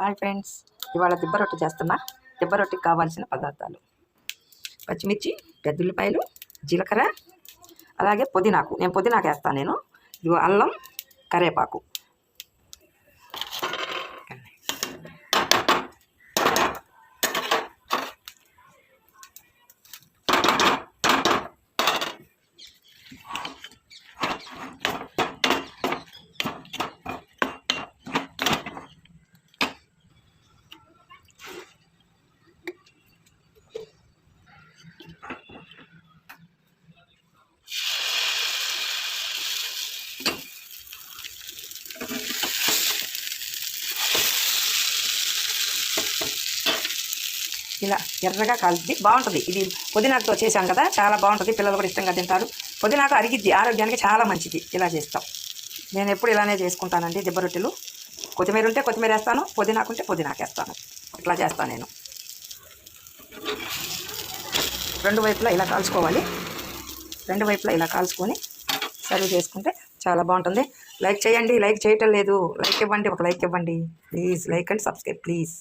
Hi friends. ఇవాళ దిబ్బ రొట్టె చేస్తున్నా. దిబ్బ రొట్టెకి కావాల్సిన పదార్థాలు. పచ్చిమిర్చి పెద్దుల్లిపాయలు జీలకర్ర అలాగే పుదీనాకు. నేను పుదీనాకు వేస్తాను నేను. అల్లం కరివేపాకు. ఇలా ఎర్రగా కాలుద్ది బాగుంటుంది. ఇది పుదీనాకుతో చేశాం కదా చాలా బాగుంటుంది. పిల్లలు కూడా ఇష్టంగా తింటారు. పుదీనాకు అరిగిద్ది ఆరోగ్యానికి చాలా మంచిది. ఇలా చేస్తాం. నేను ఎప్పుడు ఇలానే చేసుకుంటానండి దిబ్బ రొట్టెలు. కొత్తిమీర ఉంటే కొత్తిమీర వేస్తాను పుదీనాకు ఉంటే పుదీనాకు వేస్తాను. ఇట్లా చేస్తాను నేను. రెండు వైపులా ఇలా కాల్చుకోవాలి. రెండు వైపులా ఇలా కాల్చుకొని సర్వ్ చేసుకుంటే చాలా బాగుంటుంది. లైక్ చేయండి లైక్ చేయటం లేదు. లైక్ ఇవ్వండి ఒక లైక్ ఇవ్వండి. Please like and subscribe please.